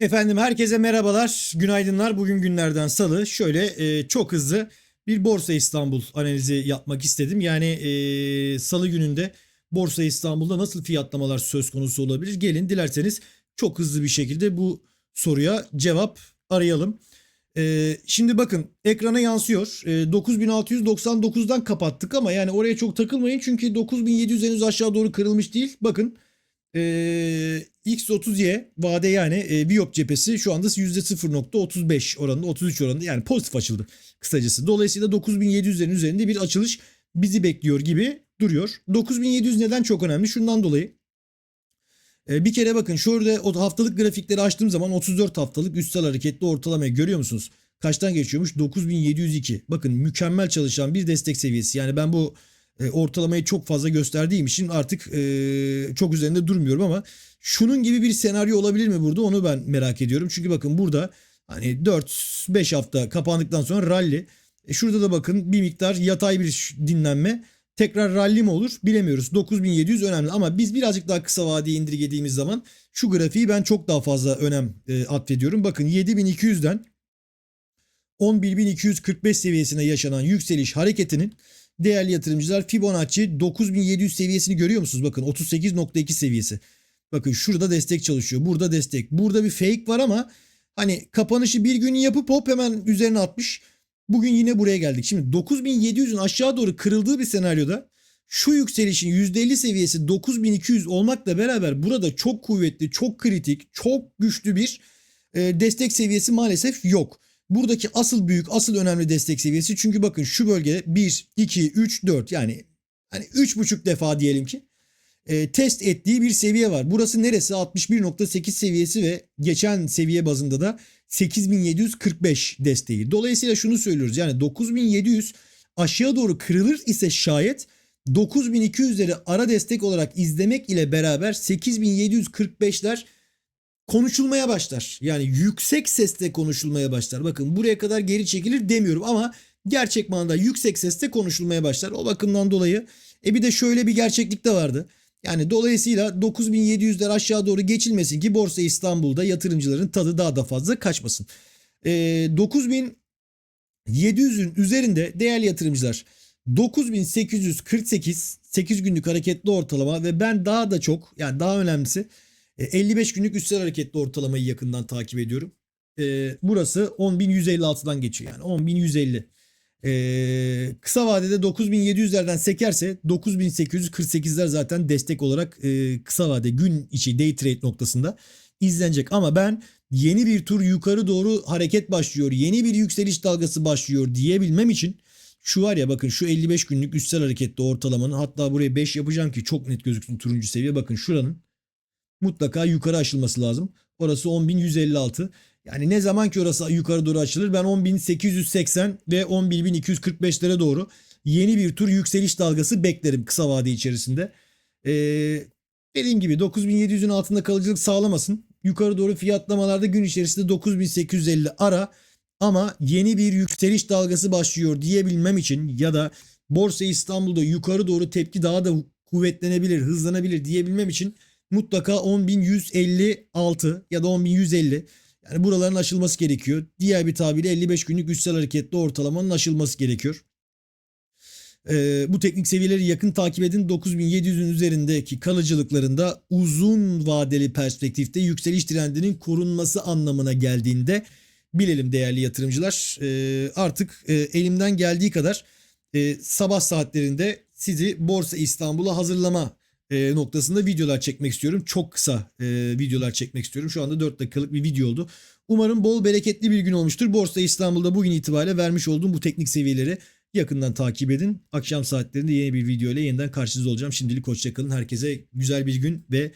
Efendim herkese merhabalar, günaydınlar. Bugün günlerden salı. Şöyle e, çok hızlı bir Borsa İstanbul analizi yapmak istedim. Yani e, salı gününde Borsa İstanbul'da nasıl fiyatlamalar söz konusu olabilir? Gelin dilerseniz çok hızlı bir şekilde bu soruya cevap arayalım. E, şimdi bakın ekrana yansıyor. E, 9699'dan kapattık ama yani oraya çok takılmayın. Çünkü 9700 henüz aşağı doğru kırılmış değil. Bakın e, X30Y vade yani e, Biop cephesi şu anda %0.35 oranında 33 oranında yani pozitif açıldı kısacası. Dolayısıyla 9700'lerin üzerinde bir açılış bizi bekliyor gibi duruyor. 9700 neden çok önemli? Şundan dolayı e, bir kere bakın şurada o haftalık grafikleri açtığım zaman 34 haftalık üstel hareketli ortalamayı görüyor musunuz? Kaçtan geçiyormuş? 9702. Bakın mükemmel çalışan bir destek seviyesi. Yani ben bu e, ortalamayı çok fazla gösterdiğim için artık e, çok üzerinde durmuyorum ama şunun gibi bir senaryo olabilir mi burada onu ben merak ediyorum. Çünkü bakın burada hani 4-5 hafta kapandıktan sonra rally. E, şurada da bakın bir miktar yatay bir dinlenme. Tekrar rally mi olur bilemiyoruz. 9700 önemli ama biz birazcık daha kısa vadeye indirgediğimiz zaman şu grafiği ben çok daha fazla önem e, atfediyorum. Bakın 7200'den 11245 seviyesine yaşanan yükseliş hareketinin değerli yatırımcılar Fibonacci 9700 seviyesini görüyor musunuz? Bakın 38.2 seviyesi. Bakın şurada destek çalışıyor. Burada destek. Burada bir fake var ama hani kapanışı bir gün yapıp hop hemen üzerine atmış. Bugün yine buraya geldik. Şimdi 9700'ün aşağı doğru kırıldığı bir senaryoda şu yükselişin %50 seviyesi 9200 olmakla beraber burada çok kuvvetli, çok kritik, çok güçlü bir e, destek seviyesi maalesef yok. Buradaki asıl büyük, asıl önemli destek seviyesi çünkü bakın şu bölgede 1, 2, 3, 4 yani hani 3,5 defa diyelim ki e, test ettiği bir seviye var. Burası neresi? 61.8 seviyesi ve geçen seviye bazında da 8745 desteği. Dolayısıyla şunu söylüyoruz yani 9700 aşağı doğru kırılır ise şayet 9200'leri ara destek olarak izlemek ile beraber 8745'ler konuşulmaya başlar. Yani yüksek sesle konuşulmaya başlar. Bakın buraya kadar geri çekilir demiyorum ama gerçek manada yüksek sesle konuşulmaya başlar. O bakımdan dolayı e bir de şöyle bir gerçeklik de vardı. Yani dolayısıyla 9700'ler aşağı doğru geçilmesin ki Borsa İstanbul'da yatırımcıların tadı daha da fazla kaçmasın. E, 9700'ün üzerinde değerli yatırımcılar 9848 8 günlük hareketli ortalama ve ben daha da çok yani daha önemlisi 55 günlük üstel hareketli ortalamayı yakından takip ediyorum. E, burası 10.156'dan geçiyor yani 10.150. E, kısa vadede 9.700'lerden sekerse 9.848'ler zaten destek olarak e, kısa vade gün içi day trade noktasında izlenecek. Ama ben yeni bir tur yukarı doğru hareket başlıyor, yeni bir yükseliş dalgası başlıyor diyebilmem için şu var ya bakın şu 55 günlük üstel hareketli ortalamanın hatta buraya 5 yapacağım ki çok net gözüksün turuncu seviye. Bakın şuranın mutlaka yukarı aşılması lazım. Orası 10.156. Yani ne zaman ki orası yukarı doğru açılır ben 10.880 ve 11.245'lere doğru yeni bir tur yükseliş dalgası beklerim kısa vade içerisinde. Ee, dediğim gibi 9.700'ün altında kalıcılık sağlamasın. Yukarı doğru fiyatlamalarda gün içerisinde 9.850 ara ama yeni bir yükseliş dalgası başlıyor diyebilmem için ya da Borsa İstanbul'da yukarı doğru tepki daha da kuvvetlenebilir, hızlanabilir diyebilmem için mutlaka 10.156 ya da 10.150 yani buraların aşılması gerekiyor. Diğer bir tabirle 55 günlük üstel hareketli ortalamanın aşılması gerekiyor. Ee, bu teknik seviyeleri yakın takip edin. 9700'ün üzerindeki kalıcılıklarında uzun vadeli perspektifte yükseliş trendinin korunması anlamına geldiğinde bilelim değerli yatırımcılar. Ee, artık e, elimden geldiği kadar e, sabah saatlerinde sizi Borsa İstanbul'a hazırlama e, noktasında videolar çekmek istiyorum. Çok kısa e, videolar çekmek istiyorum. Şu anda 4 dakikalık bir video oldu. Umarım bol bereketli bir gün olmuştur. Borsa İstanbul'da bugün itibariyle vermiş olduğum bu teknik seviyeleri yakından takip edin. Akşam saatlerinde yeni bir video ile yeniden karşınızda olacağım. Şimdilik hoşçakalın. Herkese güzel bir gün ve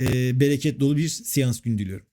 e, bereket dolu bir seans günü diliyorum.